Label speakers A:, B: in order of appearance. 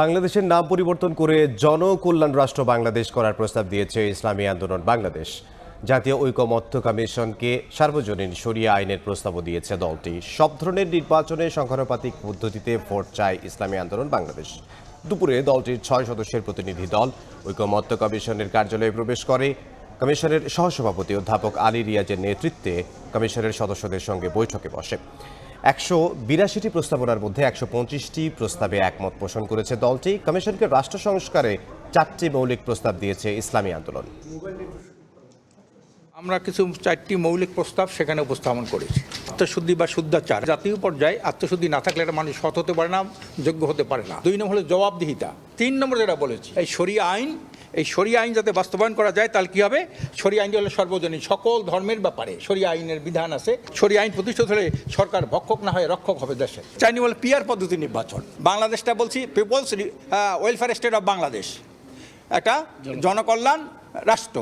A: বাংলাদেশের নাম পরিবর্তন করে জনকল্যাণ রাষ্ট্র বাংলাদেশ করার প্রস্তাব দিয়েছে ইসলামী আন্দোলন বাংলাদেশ। জাতীয় ঐকমত্য কমিশনকে সার্বজনীন সরিয়া আইনের প্রস্তাবও দিয়েছে দলটি। সব ধরনের নির্বাচনে সংখ্যানুপাতিক পদ্ধতিতে ভোট চায় ইসলামী আন্দোলন বাংলাদেশ। দুপুরে দলটির ছয় সদস্যের প্রতিনিধি দল ঐকমত্য কমিশনের কার্যালয়ে প্রবেশ করে। কমিশনের সহসভাপতি অধ্যাপক আলী রিয়াজের নেতৃত্বে কমিশনের সদস্যদের সঙ্গে বৈঠকে বসে। একশো বিরাশিটি প্রস্তাবনার মধ্যে একশো পঁচিশটি প্রস্তাবে একমত পোষণ করেছে দলটি। কমিশনকে রাষ্ট্র সংস্কারে চারটি মৌলিক প্রস্তাব দিয়েছে ইসলামী আন্দোলন।
B: আমরা কিছু চারটি মৌলিক প্রস্তাব সেখানে উপস্থাপন করেছি। আত্মশুদ্ধি বা শুদ্ধাচার। জাতীয় পর্যায়ে আত্মশুদ্ধি না থাকলে একটা মানুষ সৎ হতে পারে না, যোগ্য হতে পারে না। দুই নম্বর হলো জবাবদিহিতা। তিন নম্বর যেটা বলেছি, এই সরিয়া আইন, এই সরিয়া আইন যাতে বাস্তবায়ন করা যায় তাহলে কী হবে? সরিয়া আইনটি হলো সর্বজনীন, সকল ধর্মের ব্যাপারে। সরিয়া আইনের বিধান আছে। সরিয়া আইন প্রতিষ্ঠিত হলে সরকার ভক্ষক না হয় রক্ষক হবে দেশে। চাইনি বলে পিয়ার পদ্ধতি নির্বাচন। বাংলাদেশটা বলছি, people's welfare state of Bangladesh. একটা জনকল্যাণ রাষ্ট্র।